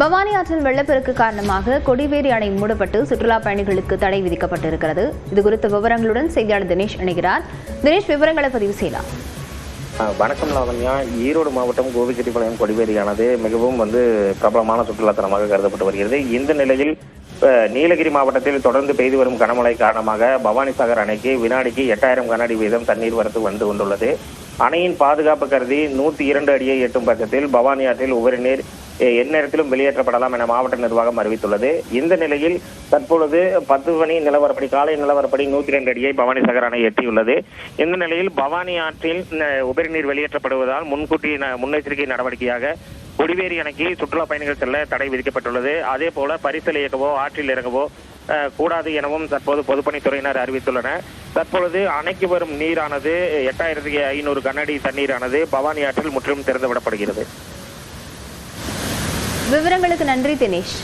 பவானி ஆற்றில் வெள்ளப்பெருக்கு காரணமாக கொடிவேரி அணை மூடப்பட்டு சுற்றுலா பயணிகளுக்கு தடை விதிக்கப்பட்டிருக்கிறது. இது குறித்த விவரங்களுடன் செய்தியாளர் தினேஷ் இணைகிறார். தினேஷ் விவரங்களை பதிவு செய்யலாம். வணக்கம் லாவண்யா. ஈரோடு மாவட்டம் கோபிச்செட்டிப்பாளையம் கொடிவேரியானது மிகவும் வந்து பிரபலமான சுற்றுலாத்தலமாக கருதப்பட்டு வருகிறது. இந்த நிலையில் நீலகிரி மாவட்டத்தில் தொடர்ந்து பெய்து வரும் கனமழை காரணமாக பவானி சாகர் அணைக்கு வினாடிக்கு எட்டாயிரம் கனஅடி வீதம் தண்ணீர் வரத்து வந்து கொண்டுள்ளது அணையின் பாதுகாப்பு கருதி நூத்தி இரண்டு அடியை எட்டும் பட்சத்தில் பவானி ஆற்றில் உபரி நீர் எந்நேரத்திலும் வெளியேற்றப்படலாம் என மாவட்ட நிர்வாகம் அறிவித்துள்ளது. இந்த நிலையில் தற்பொழுது பத்து மணி நிலவரப்படி காலை நிலவரப்படி நூத்தி ரெண்டு அடியை பவானி சாகர் அணை எட்டியுள்ளது. இந்த நிலையில் பவானி ஆற்றில் உபரிநீர் வெளியேற்றப்படுவதால் முன்கூட்டி முன்னெச்சரிக்கை நடவடிக்கையாக கொடிவேரி அணைக்கு சுற்றுலா பயணிகள் செல்ல தடை விதிக்கப்பட்டுள்ளது. அதே போல பரிசல் இயக்கவோ ஆற்றில் இறங்கவோ கூடாது எனவும் தற்போது பொதுப்பணித்துறையினர் அறிவித்துள்ளனர். தற்பொழுது அணைக்கு வரும் நீரானது எட்டாயிரத்தி ஐநூறு கனஅடி தண்ணீரானது பவானி ஆற்றில் முற்றிலும் திறந்து விடப்படுகிறது விவரங்களுக்கு நன்றி தினேஷ்.